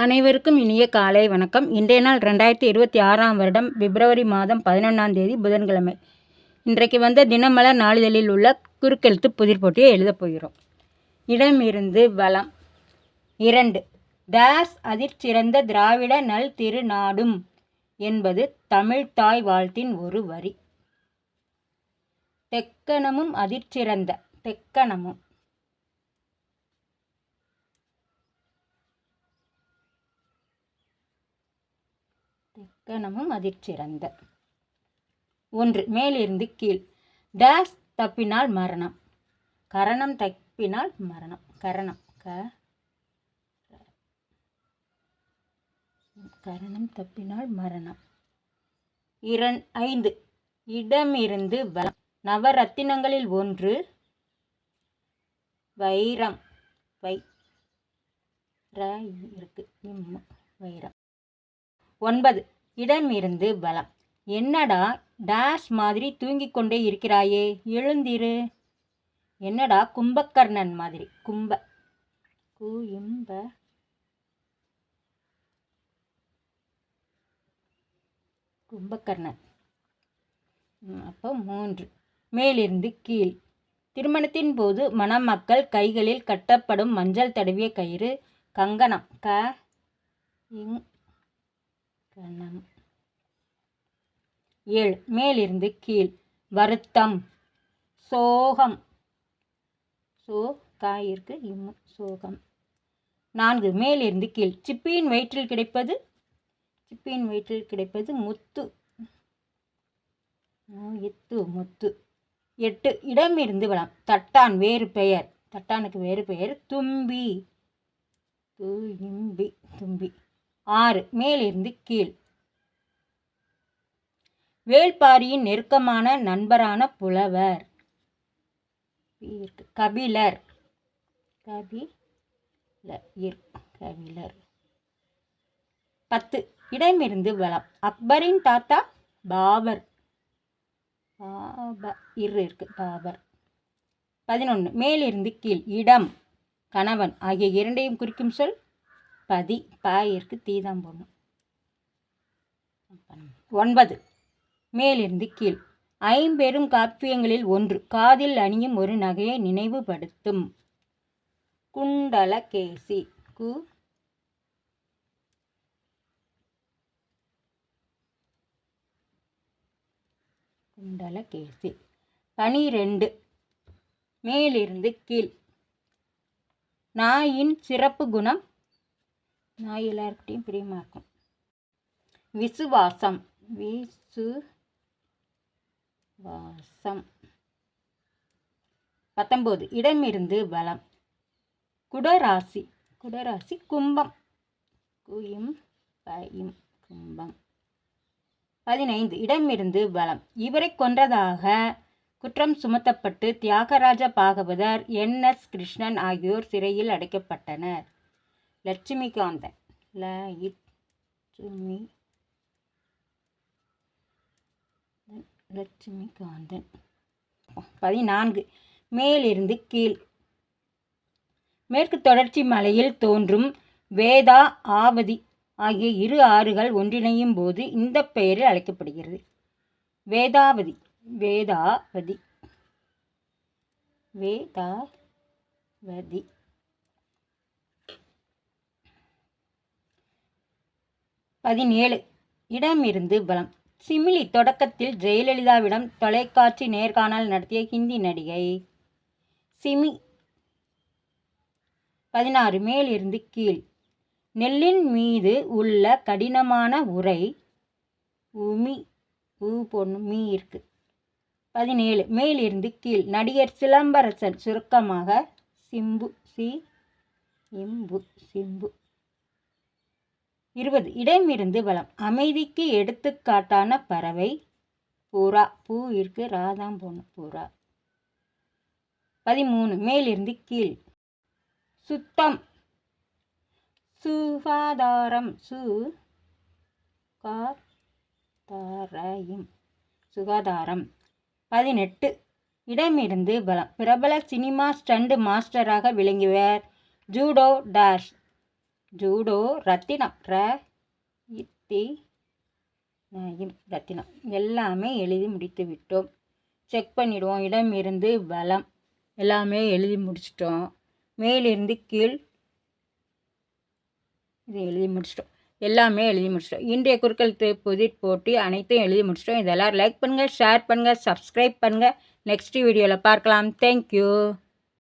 அனைவருக்கும் இனிய காலை வணக்கம். இன்றைய நாள் ரெண்டாயிரத்தி இருபத்தி ஆறாம் வருடம் பிப்ரவரி மாதம் பதினொன்றாம் தேதி புதன்கிழமை. இன்றைக்கு வந்த தினமலர் நாளிதழில் உள்ள குறுக்கெழுத்து புதிர் போட்டியை எழுதப் போகிறோம். இடமிருந்து வளம் இரண்டு. தாஸ் அதிர்ச்சிறந்த திராவிட நல் திருநாடும் என்பது தமிழ்தாய் வாழ்த்தின் ஒரு வரி. தெக்கணமும் அதிர்ச்சிறந்த தெக்கணமும். இக்கணமும் அதிர்ச்சிறந்த. ஒன்று மேலிருந்து கீழ். டேஸ் தப்பினால் மரணம். கரணம் தப்பினால் மரணம். கரணம். க. கரணம் தப்பினால் மரணம். இரண் ஐந்து. இடமிருந்து வலம். நவரத்தினங்களில் ஒன்று. வைரம். வை. ர இருக்கு. இம் வைரம். ஒன்பது. இடமிருந்து பலம் என்னடா டேஷ் மாதிரி தூங்கிக் கொண்டே இருக்கிறாயே? எழுந்திரு. என்னடா கும்பகர்ணன் மாதிரி? கும்ப. கும்ப கும்பகர்ணன். அப்போ மூன்று. மேலிருந்து கீழ். திருமணத்தின் போது மணமக்கள் கைகளில் கட்டப்படும் மஞ்சள் தடவிய கயிறு கங்கணம். க இங் கணம் ஏழு. மேலிருந்து கீழ். வருத்தம். சோகம். சோ காயிற்கு இம்மு சோகம். நான்கு. மேலிருந்து கீழ். சிப்பியின் வயிற்றில் கிடைப்பது? சிப்பியின் வயிற்றில் கிடைப்பது முத்து. எத்து முத்து. எட்டு. இடமிருந்து வளம். தட்டான் வேறு பெயர். தட்டானுக்கு வேறு பெயர். தும்பி. தும்பி தும்பி. ஆறு. மேலிருந்து கீழ். வேள்பாரியின் நெருக்கமான நண்பரான புலவர். கபிலர் இருக்கு. கபிலர். கபிலர். பத்து. இடமிருந்து வளம் அக்பரின் தாத்தா பாபர். பாபர் இரு இருக்கு. பாபர். பதினொன்று மேலிருந்து கீழ். இடம். கணவன். ஆகிய இரண்டையும் குறிக்கும் சொல் பதி பாயிற்கு தீதாம் போடணும். ஒன்பது. மேலிருந்து கீழ். ஐம்பெரும் காப்பியங்களில் ஒன்று. காதில் அணியும் ஒரு நகையை நினைவுபடுத்தும். குண்டலகேசி கு. குண்டலகேசி பனிரெண்டு. மேலிருந்து கீழ். நாயின் சிறப்பு குணம் நான் எல்லாருக்கிட்டையும் பிரியமாக இருக்கும் விசுவாசம். விசு வாசம் பத்தொம்போது இடமிருந்து பலம் குடராசி. குடராசி கும்பம். குயும் பயும் கும்பம். பதினைந்து இடமிருந்து பலம் இவரை கொன்றதாக குற்றம் சுமத்தப்பட்டு தியாகராஜ பாகவதர் என் எஸ் கிருஷ்ணன் ஆகியோர் சிறையில் அடைக்கப்பட்டனர். லட்சுமிகாந்தன் ல லட்சுமிகாந்தன் பதினான்கு. மேலிருந்து கீழ். மேற்கு தொடர்ச்சி மலையில் தோன்றும் வேதா ஆவதி ஆகிய இரு ஆறுகள் ஒன்றிணையும் போது இந்த பெயரில் அழைக்கப்படுகிறது. வேதாவதி. வேதாவதி. வேதாவதி. பதினேழு. இடமிருந்து பலம் சிமிலி தொடக்கத்தில் ஜெயலலிதாவிடம் தொலைக்காட்சி நேர்காணல் நடத்திய ஹிந்தி நடிகை சிமி. பதினாறு. மேலிருந்து கீழ். நெல்லின் மீது உள்ள கடினமான உரை உமி ஊ பொண்ணு மீ இருக்கு. பதினேழு. மேலிருந்து கீழ். நடிகர் சிலம்பரசன் சுருக்கமாக சிம்பு சி இம்பு சிம்பு. இருபது. இடமிருந்து வளம். அமைதிக்கு எடுத்துக்காட்டான பறவை புறா பூ இருக்கு. ராதாம் போன புறா பதிமூணு. மேலிருந்து கீழ். சுத்தம். சுகாதாரம். சு கா தாரையும் சுகாதாரம். பதினெட்டு. இடமிருந்து பலம் பிரபல சினிமா ஸ்டண்ட் மாஸ்டராக விளங்கியவர் ஜூடோ டாஷ் ஜூடோ ரத்தினம். ர இத்தி ரத்தினம். எல்லாமே எழுதி முடித்து விட்டோம். செக் பண்ணிவிடுவோம் இடம் இருந்து பலம் எல்லாமே எழுதி முடிச்சிட்டோம். மேலிருந்து கீழ் இது எழுதி முடிச்சிட்டோம். எல்லாமே எழுதி முடிச்சிட்டோம். இன்றைய குறுக்கெழுத்து புதிர் போட்டி அனைத்தையும் எழுதி முடிச்சிட்டோம். இதெல்லாம் லைக் பண்ணுங்கள் ஷேர் பண்ணுங்கள் சப்ஸ்கிரைப் பண்ணுங்கள் நெக்ஸ்ட் வீடியோவில் பார்க்கலாம். தேங்க்யூ